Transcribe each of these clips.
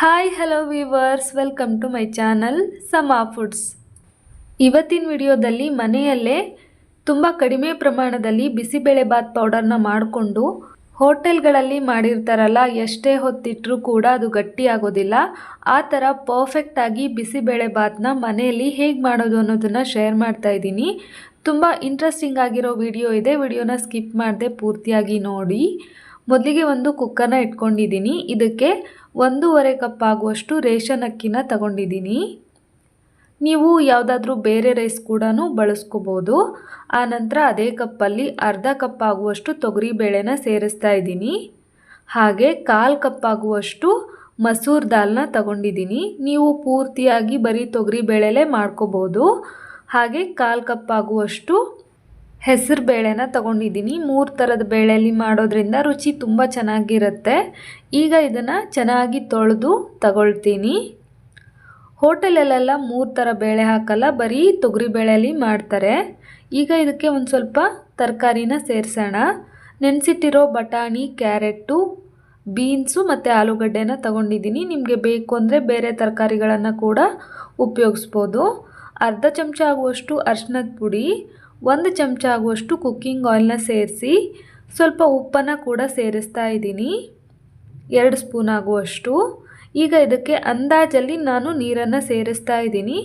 Hi hello viewers welcome to my channel Sama foods ಇವತ್ತಿನ ವಿಡಿಯೋದಲ್ಲಿ ಮನೆಯಲ್ಲೇ ತುಂಬ ಕಡಿಮೆ ಪ್ರಮಾಣದಲ್ಲಿ ಬಿಸಿಬೇಳೆಬಾತ್ ಪೌಡರ್ನ ಮಾಡಿಕೊಂಡು ಹೋಟೆಲ್ಗಳಲ್ಲಿ ಮಾಡಿರ್ತಾರಲ್ಲ, ಎಷ್ಟೇ ಹೊತ್ತಿಟ್ಟರೂ ಕೂಡ ಅದು ಗಟ್ಟಿ ಆಗೋದಿಲ್ಲ ಆ ಥರ ಪರ್ಫೆಕ್ಟಾಗಿ ಬಿಸಿಬೇಳೆಬಾತ್ನ ಮನೆಯಲ್ಲಿ ಹೇಗೆ ಮಾಡೋದು ಅನ್ನೋದನ್ನು ಶೇರ್ ಮಾಡ್ತಾ ಇದ್ದೀನಿ. ತುಂಬ ಇಂಟ್ರೆಸ್ಟಿಂಗ್ ಆಗಿರೋ ವಿಡಿಯೋ ಇದೆ. ವಿಡಿಯೋನ ಸ್ಕಿಪ್ ಮಾಡದೆ ಪೂರ್ತಿಯಾಗಿ ನೋಡಿ. ಮೊದಲಿಗೆ ಒಂದು ಕುಕ್ಕರ್ನ ಇಟ್ಕೊಂಡಿದ್ದೀನಿ. ಇದಕ್ಕೆ ಒಂದೂವರೆ ಕಪ್ ಆಗುವಷ್ಟು ರೇಷನ್ ಅಕ್ಕಿನ ತಗೊಂಡಿದ್ದೀನಿ. ನೀವು ಯಾವುದಾದ್ರೂ ಬೇರೆ ರೈಸ್ ಕೂಡ ಬಳಸ್ಕೋಬೋದು. ಆನಂತರ ಅದೇ ಕಪ್ಪಲ್ಲಿ ಅರ್ಧ ಕಪ್ ಆಗುವಷ್ಟು ತೊಗರಿ ಬೇಳೆನ ಸೇರಿಸ್ತಾ ಇದ್ದೀನಿ. ಹಾಗೆ ಕಾಲು ಕಪ್ ಆಗುವಷ್ಟು ಮಸೂರ್ ದಾಲ್ನ ತಗೊಂಡಿದ್ದೀನಿ. ನೀವು ಪೂರ್ತಿಯಾಗಿ ಬರೀ ತೊಗರಿ ಬೇಳೆಲೇ ಮಾಡ್ಕೋಬೋದು. ಹಾಗೆ ಕಾಲು ಕಪ್ ಆಗುವಷ್ಟು ಹೆಸರು ಬೇಳೆನ ತಗೊಂಡಿದ್ದೀನಿ. ಮೂರು ಥರದ ಬೇಳೆಯಲ್ಲಿ ಮಾಡೋದ್ರಿಂದ ರುಚಿ ತುಂಬ ಚೆನ್ನಾಗಿರುತ್ತೆ. ಈಗ ಇದನ್ನು ಚೆನ್ನಾಗಿ ತೊಳೆದು ತಗೊಳ್ತೀನಿ. ಹೋಟೆಲಲ್ಲೆಲ್ಲ ಮೂರು ಥರ ಬೇಳೆ ಹಾಕಲ್ಲ, ಬರೀ ತೊಗರಿ ಬೇಳೆಯಲ್ಲಿ ಮಾಡ್ತಾರೆ. ಈಗ ಇದಕ್ಕೆ ಒಂದು ಸ್ವಲ್ಪ ತರಕಾರಿನ ಸೇರಿಸೋಣ. ನೆನೆಸಿಟ್ಟಿರೋ ಬಟಾಣಿ ಕ್ಯಾರೆಟು ಬೀನ್ಸು ಮತ್ತು ಆಲೂಗಡ್ಡೆನ ತಗೊಂಡಿದ್ದೀನಿ. ನಿಮಗೆ ಬೇಕು ಅಂದರೆ ಬೇರೆ ತರಕಾರಿಗಳನ್ನು ಕೂಡ ಉಪಯೋಗಿಸ್ಬೋದು. ಅರ್ಧ ಚಮಚ ಆಗುವಷ್ಟು ಅರ್ಶಿನದ ಪುಡಿ ಒಂದು ಚಮಚ ಆಗುವಷ್ಟು ಕುಕ್ಕಿಂಗ್ ಆಯಿಲ್ನ ಸೇರಿಸಿ ಸ್ವಲ್ಪ ಉಪ್ಪನ್ನು ಕೂಡ ಸೇರಿಸ್ತಾ ಇದ್ದೀನಿ. ಎರಡು ಸ್ಪೂನ್ ಆಗುವಷ್ಟು. ಈಗ ಇದಕ್ಕೆ ಅಂದಾಜಲ್ಲಿ ನಾನು ನೀರನ್ನು ಸೇರಿಸ್ತಾ ಇದ್ದೀನಿ.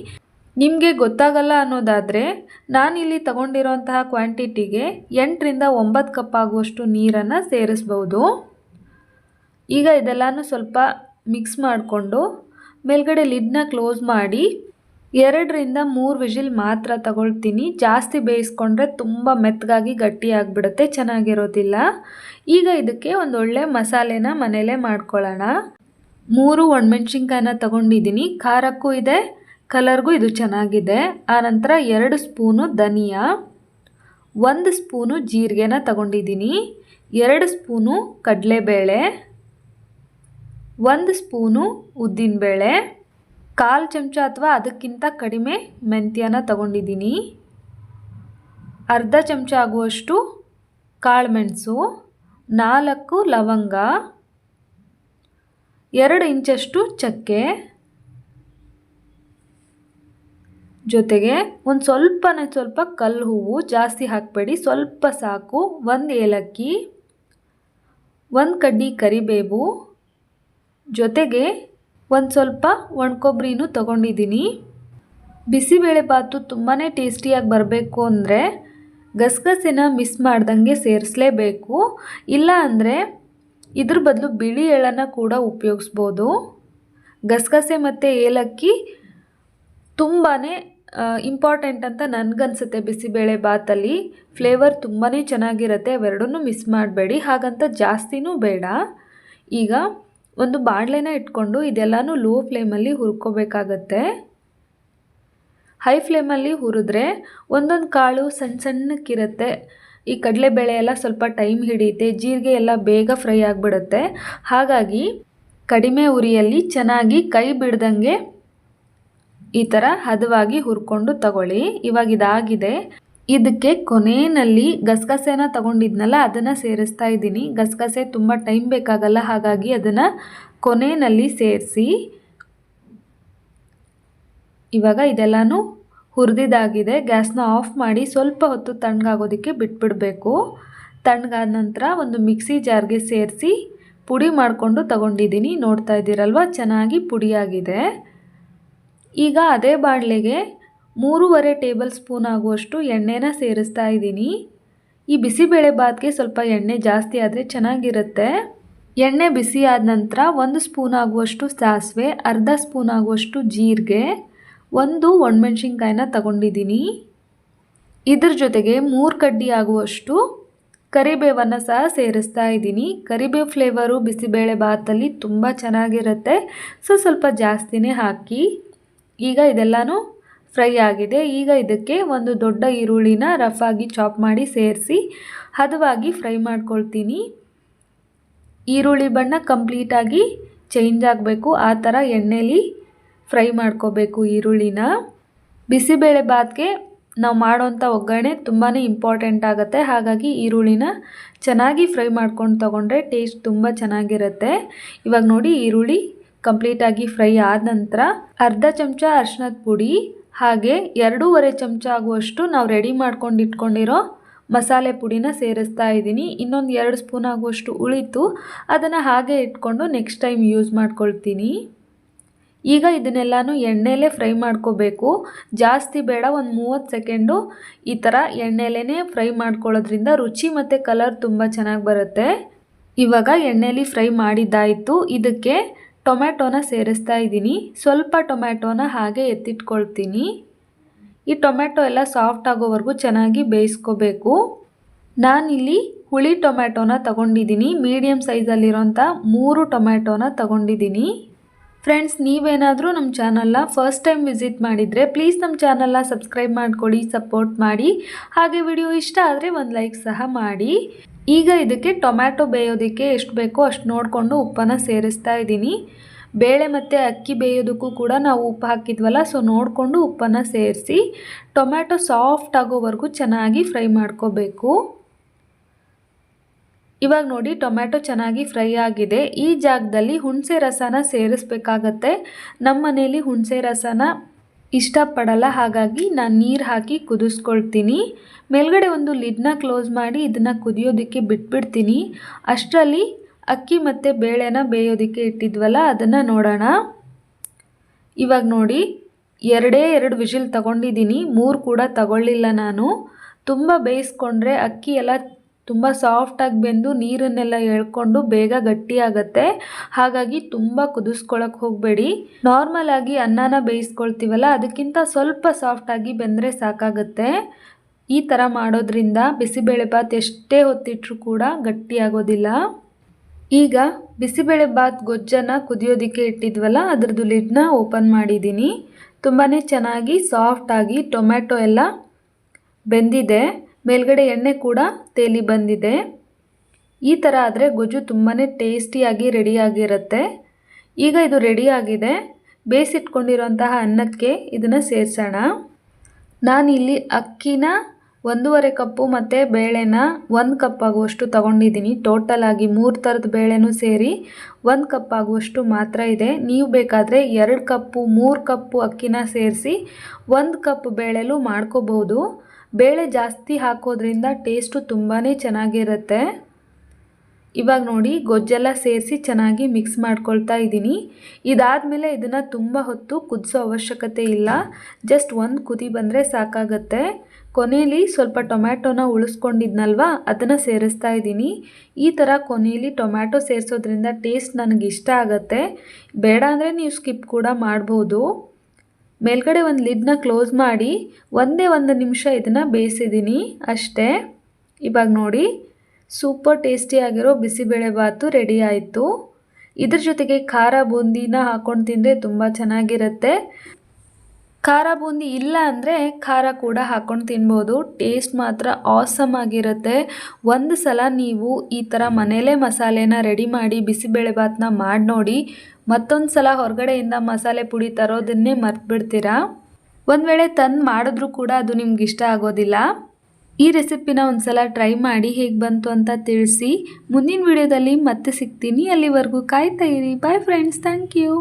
ನಿಮಗೆ ಗೊತ್ತಾಗಲ್ಲ ಅನ್ನೋದಾದರೆ ನಾನಿಲ್ಲಿ ತಗೊಂಡಿರೋಂತಹ ಕ್ವಾಂಟಿಟಿಗೆ ಎಂಟರಿಂದ ಒಂಬತ್ತು ಕಪ್ ಆಗುವಷ್ಟು ನೀರನ್ನು ಸೇರಿಸ್ಬೋದು. ಈಗ ಇದೆಲ್ಲನೂ ಸ್ವಲ್ಪ ಮಿಕ್ಸ್ ಮಾಡಿಕೊಂಡು ಮೇಲ್ಗಡೆ ಲಿಡ್ನ ಕ್ಲೋಸ್ ಮಾಡಿ ಎರಡರಿಂದ ಮೂರು ವಿಜಿಲ್ ಮಾತ್ರ ತಗೊಳ್ತೀನಿ. ಜಾಸ್ತಿ ಬೇಯಿಸ್ಕೊಂಡ್ರೆ ತುಂಬ ಮೆತ್ತಗಾಗಿ ಗಟ್ಟಿಯಾಗಿಬಿಡುತ್ತೆ ಚೆನ್ನಾಗಿರೋದಿಲ್ಲ. ಈಗ ಇದಕ್ಕೆ ಒಂದು ಒಳ್ಳೆ ಮಸಾಲೆನ ಮನೇಲೇ ಮಾಡ್ಕೊಳ್ಳೋಣ. ಮೂರು ಒಣಮೆಣ್ಸಿನ್ಕಾಯನ್ನ ತಗೊಂಡಿದ್ದೀನಿ. ಖಾರಕ್ಕೂ ಇದೆ, ಕಲರ್ಗೂ ಇದು ಚೆನ್ನಾಗಿದೆ. ಆನಂತರ ಎರಡು ಸ್ಪೂನು ಧನಿಯಾ, ಒಂದು ಸ್ಪೂನು ಜೀರಿಗೆನ ತಗೊಂಡಿದ್ದೀನಿ. ಎರಡು ಸ್ಪೂನು ಕಡಲೆಬೇಳೆ, ಒಂದು ಸ್ಪೂನು ಉದ್ದಿನಬೇಳೆ ಕಾಲು ಚಮಚ ಅಥವಾ ಅದಕ್ಕಿಂತ ಕಡಿಮೆ ಮೆಂತ್ಯನ ತಗೊಂಡಿದ್ದೀನಿ. ಅರ್ಧ ಚಮಚ ಆಗುವಷ್ಟು ಕಾಳುಮೆಣಸು ನಾಲ್ಕು ಲವಂಗ, ಎರಡು ಇಂಚಷ್ಟು ಚಕ್ಕೆ. ಜೊತೆಗೆ ಒಂದು ಸ್ವಲ್ಪನೇ ಸ್ವಲ್ಪ ಕಲ್ಲು ಹೂವು ಜಾಸ್ತಿ ಹಾಕಬೇಡಿ, ಸ್ವಲ್ಪ ಸಾಕು, ಒಂದು ಏಲಕ್ಕಿ, ಒಂದು ಕಡ್ಡಿ ಕರಿಬೇವು. ಜೊತೆಗೆ ಒಂದು ಸ್ವಲ್ಪ ಒಣಕೊಬ್ಬರಿನೂ ತೊಗೊಂಡಿದ್ದೀನಿ. ಬಿಸಿಬೇಳೆಬಾತು ತುಂಬಾ ಟೇಸ್ಟಿಯಾಗಿ ಬರಬೇಕು ಅಂದರೆ ಗಸಗಸೆನ ಮಿಸ್ ಮಾಡ್ದಂಗೆ ಸೇರಿಸಲೇಬೇಕು. ಇಲ್ಲ ಅಂದರೆ ಇದ್ರ ಬದಲು ಬಿಳಿ ಎಳ್ಳನ್ನು ಕೂಡ ಉಪಯೋಗಿಸ್ಬೋದು. ಗಸಗಸೆ ಮತ್ತು ಏಲಕ್ಕಿ ತುಂಬಾ ಇಂಪಾರ್ಟೆಂಟ್ ಅಂತ ನನಗನ್ಸುತ್ತೆ ಬಿಸಿಬೇಳೆ ಬಾತಲ್ಲಿ ಫ್ಲೇವರ್ ತುಂಬಾ ಚೆನ್ನಾಗಿರುತ್ತೆ ಎರಡನ್ನೂ ಮಿಸ್ ಮಾಡಬೇಡಿ, ಹಾಗಂತ ಜಾಸ್ತಿನೂ ಬೇಡ. ಈಗ ಒಂದು ಬಾಣಲೆನ ಇಟ್ಕೊಂಡು ಇದೆಲ್ಲನೂ ಲೋ ಫ್ಲೇಮಲ್ಲಿ ಹುರ್ಕೋಬೇಕಾಗತ್ತೆ. ಹೈ ಫ್ಲೇಮಲ್ಲಿ ಹುರಿದ್ರೆ ಒಂದೊಂದು ಕಾಳು ಸಣ್ಣ ಸಣ್ಣಕ್ಕಿರುತ್ತೆ. ಈ ಕಡಲೆಬೇಳೆ ಎಲ್ಲ ಸ್ವಲ್ಪ ಟೈಮ್ ಹಿಡಿಯುತ್ತೆ, ಜೀರಿಗೆ ಎಲ್ಲ ಬೇಗ ಫ್ರೈ ಆಗಿಬಿಡುತ್ತೆ. ಹಾಗಾಗಿ ಕಡಿಮೆ ಉರಿಯಲ್ಲಿ ಚೆನ್ನಾಗಿ ಕೈ ಬಿಡ್ದಂಗೆ ಈ ಥರ ಹದವಾಗಿ ಹುರ್ಕೊಂಡು ತಗೊಳ್ಳಿ. ಇವಾಗ ಇದಾಗಿದೆ. ಇದಕ್ಕೆ ಕೊನೆಯಲ್ಲಿ ಗಸಗಸೆನ ತಗೊಂಡಿದ್ನಲ್ಲ, ಅದನ್ನು ಸೇರಿಸ್ತಾ ಇದ್ದೀನಿ. ಗಸಗಸೆ ತುಂಬ ಟೈಮ್ ಬೇಕಾಗಲ್ಲ, ಹಾಗಾಗಿ ಅದನ್ನು ಕೊನೆಯಲ್ಲಿ ಸೇರಿಸಿ, ಇವಾಗ ಇದೆಲ್ಲನೂ ಹುರಿದಿದ್ದಾಗಿದೆ ಗ್ಯಾಸ್ನ ಆಫ್ ಮಾಡಿ ಸ್ವಲ್ಪ ಹೊತ್ತು ತಣ್ಣಗಾಗೋದಕ್ಕೆ ಬಿಟ್ಬಿಡಬೇಕು. ತಣ್ಣಗಾದ ನಂತರ ಒಂದು ಮಿಕ್ಸಿ ಜಾರ್ಗೆ ಸೇರಿಸಿ ಪುಡಿ ಮಾಡಿಕೊಂಡು ತಗೊಂಡಿದ್ದೀನಿ. ನೋಡ್ತಾ ಇದ್ದೀರಲ್ವ? ಚೆನ್ನಾಗಿ ಪುಡಿಯಾಗಿದೆ. ಈಗ ಅದೇ ಬಾಣಲೆಗೆ ಮೂರುವರೆ ಟೇಬಲ್ ಸ್ಪೂನ್ ಆಗುವಷ್ಟು ಎಣ್ಣೆನ ಸೇರಿಸ್ತಾ ಇದ್ದೀನಿ. ಈ ಬಿಸಿಬೇಳೆ ಬಾತ್ಗೆ ಸ್ವಲ್ಪ ಎಣ್ಣೆ ಜಾಸ್ತಿ ಆದರೆ ಚೆನ್ನಾಗಿರುತ್ತೆ. ಎಣ್ಣೆ ಬಿಸಿ ಆದ ನಂತರ ಒಂದು ಸ್ಪೂನ್ ಆಗುವಷ್ಟು ಸಾಸಿವೆ, ಅರ್ಧ ಸ್ಪೂನ್ ಆಗುವಷ್ಟು ಜೀರಿಗೆ, ಒಂದು ಒಣಮೆಣ್ಸಿನ್ಕಾಯಿನ ತಗೊಂಡಿದ್ದೀನಿ. ಇದ್ರ ಜೊತೆಗೆ ಮೂರು ಕಡ್ಡಿ ಆಗುವಷ್ಟು ಕರಿಬೇವನ್ನು ಸಹ ಸೇರಿಸ್ತಾ ಇದ್ದೀನಿ. ಕರಿಬೇವು ಫ್ಲೇವರು ಬಿಸಿಬೇಳೆ ಬಾತಲ್ಲಿ ತುಂಬ ಚೆನ್ನಾಗಿರುತ್ತೆ. ಸೊ, ಸ್ವಲ್ಪ ಜಾಸ್ತಿನೇ ಹಾಕಿ ಈಗ ಇದೆಲ್ಲನೂ ಫ್ರೈ ಆಗಿದೆ. ಈಗ ಇದಕ್ಕೆ ಒಂದು ದೊಡ್ಡ ಈರುಳ್ಳಿನ ಆಗಿ ಚಾಪ್ ಮಾಡಿ ಸೇರಿಸಿ ಹದವಾಗಿ ಫ್ರೈ ಮಾಡ್ಕೊಳ್ತೀನಿ. ಈರುಳ್ಳಿ ಬಣ್ಣ ಕಂಪ್ಲೀಟಾಗಿ ಚೇಂಜ್ ಆಗಬೇಕು. ಆ ಥರ ಎಣ್ಣೆಲಿ ಫ್ರೈ ಮಾಡ್ಕೋಬೇಕು ಈರುಳ್ಳಿನ. ಬಿಸಿಬೇಳೆ ಬಾತ್ಗೆ ನಾವು ಮಾಡೋವಂಥ ಒಗ್ಗರಣೆ ತುಂಬಾ ಇಂಪಾರ್ಟೆಂಟ್ ಆಗುತ್ತೆ. ಹಾಗಾಗಿ ಈರುಳ್ಳಿನ ಚೆನ್ನಾಗಿ ಫ್ರೈ ಮಾಡ್ಕೊಂಡು ತೊಗೊಂಡ್ರೆ ಟೇಸ್ಟ್ ತುಂಬ ಚೆನ್ನಾಗಿರುತ್ತೆ. ಇವಾಗ ನೋಡಿ ಈರುಳ್ಳಿ ಕಂಪ್ಲೀಟಾಗಿ ಫ್ರೈ ಆದ ನಂತರ ಅರ್ಧ ಚಮಚ ಅರ್ಶಿನದ ಪುಡಿ ಹಾಗೆ ಎರಡೂವರೆ ಚಮಚ ಆಗುವಷ್ಟು ನಾವು ರೆಡಿ ಮಾಡ್ಕೊಂಡು ಇಟ್ಕೊಂಡಿರೋ ಮಸಾಲೆ ಪುಡಿನ ಸೇರಿಸ್ತಾ ಇದ್ದೀನಿ. ಇನ್ನೊಂದು ಎರಡು ಸ್ಪೂನ್ ಆಗುವಷ್ಟು ಉಳಿತು, ಅದನ್ನು ಹಾಗೆ ಇಟ್ಕೊಂಡು ನೆಕ್ಸ್ಟ್ ಟೈಮ್ ಯೂಸ್ ಮಾಡ್ಕೊಳ್ತೀನಿ. ಈಗ ಇದನ್ನೆಲ್ಲನೂ ಎಣ್ಣೆಲೇ ಫ್ರೈ ಮಾಡ್ಕೋಬೇಕು. ಜಾಸ್ತಿ ಬೇಡ, ಒಂದು ಮೂವತ್ತು ಸೆಕೆಂಡು ಈ ಥರ ಎಣ್ಣೆಲೇ ಫ್ರೈ ಮಾಡ್ಕೊಳ್ಳೋದ್ರಿಂದ ರುಚಿ ಮತ್ತು ಕಲರ್ ತುಂಬ ಚೆನ್ನಾಗಿ ಬರುತ್ತೆ. ಇವಾಗ ಎಣ್ಣೆಲಿ ಫ್ರೈ ಮಾಡಿದ್ದಾಯಿತು. ಇದಕ್ಕೆ ಟೊಮ್ಯಾಟೋನ ಸೇರಿಸ್ತಾ ಇದ್ದೀನಿ. ಸ್ವಲ್ಪ ಟೊಮ್ಯಾಟೋನ ಹಾಗೆ ಎತ್ತಿಟ್ಕೊಳ್ತೀನಿ. ಈ ಟೊಮ್ಯಾಟೊ ಎಲ್ಲ ಸಾಫ್ಟ್ ಆಗೋವರೆಗೂ ಚೆನ್ನಾಗಿ ಬೇಯಿಸ್ಕೋಬೇಕು. ನಾನಿಲ್ಲಿ ಹುಳಿ ಟೊಮ್ಯಾಟೋನ ತಗೊಂಡಿದ್ದೀನಿ. ಮೀಡಿಯಮ್ ಸೈಜಲ್ಲಿರೋಂಥ ಮೂರು ಟೊಮ್ಯಾಟೋನ ತಗೊಂಡಿದ್ದೀನಿ. ಫ್ರೆಂಡ್ಸ್, ನೀವೇನಾದರೂ ನಮ್ಮ ಚಾನಲ್ನ ಫಸ್ಟ್ ಟೈಮ್ ವಿಸಿಟ್ ಮಾಡಿದರೆ ಪ್ಲೀಸ್ ನಮ್ಮ ಚಾನಲ್ನ ಸಬ್ಸ್ಕ್ರೈಬ್ ಮಾಡ್ಕೊಳ್ಳಿ ಸಪೋರ್ಟ್ ಮಾಡಿ. ಹಾಗೆ ವಿಡಿಯೋ ಇಷ್ಟ ಆದರೆ ಒಂದು ಲೈಕ್ ಸಹ ಮಾಡಿ. ಈಗ ಇದಕ್ಕೆ ಟೊಮ್ಯಾಟೊ ಬೇಯೋದಕ್ಕೆ ಎಷ್ಟು ಬೇಕೋ ಅಷ್ಟು ನೋಡಿಕೊಂಡು ಉಪ್ಪನ್ನು ಸೇರಿಸ್ತಾ ಇದ್ದೀನಿ. ಬೇಳೆ ಮತ್ತು ಅಕ್ಕಿ ಬೇಯೋದಕ್ಕೂ ಕೂಡ ನಾವು ಉಪ್ಪು ಹಾಕಿದ್ವಲ್ಲ ಸೊ ನೋಡಿಕೊಂಡು ಉಪ್ಪನ್ನು ಸೇರಿಸಿ ಟೊಮ್ಯಾಟೊ ಸಾಫ್ಟ್ ಆಗೋವರೆಗೂ ಚೆನ್ನಾಗಿ ಫ್ರೈ ಮಾಡ್ಕೋಬೇಕು. ಇವಾಗ ನೋಡಿ ಟೊಮ್ಯಾಟೊ ಚೆನ್ನಾಗಿ ಫ್ರೈ ಆಗಿದೆ. ಈ ಜಾಗದಲ್ಲಿ ಹುಣಸೆ ರಸನ ಸೇರಿಸ್ಬೇಕಾಗತ್ತೆ. ನಮ್ಮ ಮನೇಲಿ ಹುಣಸೆ ರಸನ ಇಷ್ಟಪಡಲ್ಲ, ಹಾಗಾಗಿ ನಾನು ನೀರು ಹಾಕಿ ಕುದಿಸ್ಕೊಳ್ತೀನಿ. ಮೇಲ್ಗಡೆ ಒಂದು ಲಿಡ್ನ ಕ್ಲೋಸ್ ಮಾಡಿ ಇದನ್ನು ಕುದಿಯೋದಕ್ಕೆ ಬಿಟ್ಬಿಡ್ತೀನಿ. ಅಷ್ಟರಲ್ಲಿ ಅಕ್ಕಿ ಮತ್ತು ಬೇಳೆನ ಬೇಯೋದಕ್ಕೆ ಇಟ್ಟಿದ್ವಲ್ಲ, ಅದನ್ನು ನೋಡೋಣ. ಇವಾಗ ನೋಡಿ, ಎರಡೇ ಎರಡು ವಿಷಿಲ್ ತಗೊಂಡಿದ್ದೀನಿ, ಮೂರು ಕೂಡ ತಗೊಳ್ಳಿಲ್ಲ ನಾನು. ತುಂಬ ಬೇಯಿಸ್ಕೊಂಡ್ರೆ ಅಕ್ಕಿ ಎಲ್ಲ ತುಂಬ ಸಾಫ್ಟಾಗಿ ಬೆಂದು ನೀರನ್ನೆಲ್ಲ ಎಳ್ಕೊಂಡು ಬೇಗ ಗಟ್ಟಿಯಾಗತ್ತೆ. ಹಾಗಾಗಿ ತುಂಬ ಕುದಿಸ್ಕೊಳಕ್ಕೆ ಹೋಗಬೇಡಿ. ನಾರ್ಮಲ್ ಆಗಿ ಅನ್ನನ ಬೇಯಿಸ್ಕೊಳ್ತೀವಲ್ಲ, ಅದಕ್ಕಿಂತ ಸ್ವಲ್ಪ ಸಾಫ್ಟಾಗಿ ಬೆಂದರೆ ಸಾಕಾಗತ್ತೆ. ಈ ಥರ ಮಾಡೋದ್ರಿಂದ ಬಿಸಿಬೇಳೆಭಾತ್ ಎಷ್ಟೇ ಹೊತ್ತಿಟ್ರೂ ಕೂಡ ಗಟ್ಟಿಯಾಗೋದಿಲ್ಲ. ಈಗ ಬಿಸಿಬೇಳೆ ಬಾತ್ ಗೊಜ್ಜನ್ನು ಕುದಿಯೋದಕ್ಕೆ ಇಟ್ಟಿದ್ವಲ್ಲ, ಅದ್ರದ್ದು ಲಿಡ್ನ ಓಪನ್ ಮಾಡಿದ್ದೀನಿ. ತುಂಬಾ ಚೆನ್ನಾಗಿ ಸಾಫ್ಟಾಗಿ ಟೊಮ್ಯಾಟೊ ಎಲ್ಲ ಬೆಂದಿದೆ. ಮೇಲ್ಗಡೆ ಎಣ್ಣೆ ಕೂಡ ತೇಲಿ ಬಂದಿದೆ. ಈ ಥರ ಆದರೆ ಗೊಜ್ಜು ತುಂಬಾ ಟೇಸ್ಟಿಯಾಗಿ ರೆಡಿಯಾಗಿರುತ್ತೆ. ಈಗ ಇದು ರೆಡಿಯಾಗಿದೆ ಬೇಯಿಸಿಟ್ಕೊಂಡಿರುವಂತಹ ಅನ್ನಕ್ಕೆ ಇದನ್ನು ಸೇರಿಸೋಣ. ನಾನಿಲ್ಲಿ ಅಕ್ಕಿನ ಒಂದೂವರೆ ಕಪ್ಪು ಮತ್ತು ಬೇಳೆನ ಒಂದು ಕಪ್ ಆಗುವಷ್ಟು ತೊಗೊಂಡಿದ್ದೀನಿ. ಟೋಟಲ್ ಆಗಿ ಮೂರು ಥರದ ಬೇಳೆನೂ ಸೇರಿ ಒಂದು ಕಪ್ ಆಗುವಷ್ಟು ಮಾತ್ರ ಇದೆ. ನೀವು ಬೇಕಾದರೆ ಎರಡು ಕಪ್ಪು, ಮೂರು ಕಪ್ಪು ಅಕ್ಕಿನ ಸೇರಿಸಿ ಒಂದು ಕಪ್ ಬೇಳೆಲೂ ಮಾಡ್ಕೋಬೋದು. ಬೇಳೆ ಜಾಸ್ತಿ ಹಾಕೋದ್ರಿಂದ ಟೇಸ್ಟು ತುಂಬಾ ಚೆನ್ನಾಗಿರುತ್ತೆ. ಇವಾಗ ನೋಡಿ ಗೊಜ್ಜೆಲ್ಲ ಸೇರಿಸಿ ಚೆನ್ನಾಗಿ ಮಿಕ್ಸ್ ಮಾಡ್ಕೊಳ್ತಾ ಇದ್ದೀನಿ. ಇದಾದಮೇಲೆ ಇದನ್ನು ತುಂಬ ಹೊತ್ತು ಕುದಿಸೋ ಅವಶ್ಯಕತೆ ಇಲ್ಲ. ಜಸ್ಟ್ ಒಂದು ಕುದಿ ಬಂದರೆ ಸಾಕಾಗತ್ತೆ. ಕೊನೆಯಲ್ಲಿ ಸ್ವಲ್ಪ ಟೊಮ್ಯಾಟೊನ ಉಳಿಸ್ಕೊಂಡಿದ್ನಲ್ವ? ಅದನ್ನು ಸೇರಿಸ್ತಾ ಇದ್ದೀನಿ. ಈ ಥರ ಕೊನೆಯಲ್ಲಿ ಟೊಮ್ಯಾಟೊ ಸೇರಿಸೋದ್ರಿಂದ ಟೇಸ್ಟ್ ನನಗೆ ಇಷ್ಟ ಆಗುತ್ತೆ. ಬೇಡ ಅಂದರೆ ನೀವು ಸ್ಕಿಪ್ ಕೂಡ ಮಾಡ್ಬೋದು. ಮೇಲ್ಗಡೆ ಒಂದು ಲಿಡ್ನ ಕ್ಲೋಸ್ ಮಾಡಿ ಒಂದೇ ಒಂದು ನಿಮಿಷ ಇದನ್ನು ಬೇಯಿಸಿದ್ದೀನಿ ಅಷ್ಟೇ. ಇವಾಗ ನೋಡಿ, ಸೂಪರ್ ಟೇಸ್ಟಿಯಾಗಿರೋ ಬಿಸಿಬೇಳೆಭಾತು ರೆಡಿ ಆಯಿತು. ಇದ್ರ ಜೊತೆಗೆ ಖಾರ ಬೂಂದಿನ ಹಾಕ್ಕೊಂಡು ತಿಂದರೆ ತುಂಬ ಚೆನ್ನಾಗಿರುತ್ತೆ. ಖಾರ ಬೂಂದಿ ಇಲ್ಲ ಅಂದರೆ ಖಾರ ಕೂಡ ಹಾಕ್ಕೊಂಡು ತಿನ್ಬೋದು. ಟೇಸ್ಟ್ ಮಾತ್ರ ಆಸಮ್ ಆಗಿರುತ್ತೆ. ಒಂದು ಸಲ ನೀವು ಈ ಥರ ಮನೇಲೇ ಮಸಾಲೆನ ರೆಡಿ ಮಾಡಿ ಬಿಸಿಬೇಳೆಭಾತನ್ನ ಮಾಡಿ ನೋಡಿ. ಮತ್ತೊಂದು ಸಲ ಹೊರಗಡೆಯಿಂದ ಮಸಾಲೆ ಪುಡಿ ತರೋದನ್ನೇ ಮರ್ತ್ಬಿಡ್ತೀರಾ? ಒಂದು ವೇಳೆ ತಂದು ಮಾಡಿದ್ರೂ ಕೂಡ ಅದು ನಿಮ್ಗೆ ಇಷ್ಟ ಆಗೋದಿಲ್ಲ. ಈ ರೆಸಿಪಿನ ಒಂದು ಸಲ ಟ್ರೈ ಮಾಡಿ ಹೇಗೆ ಬಂತು ಅಂತ ತಿಳಿಸಿ. ಮುಂದಿನ ವಿಡಿಯೋದಲ್ಲಿ ಮತ್ತೆ ಸಿಗ್ತೀನಿ. ಅಲ್ಲಿವರೆಗೂ ಕಾಯ್ತಾ ಇರಿ. Bye friends thank you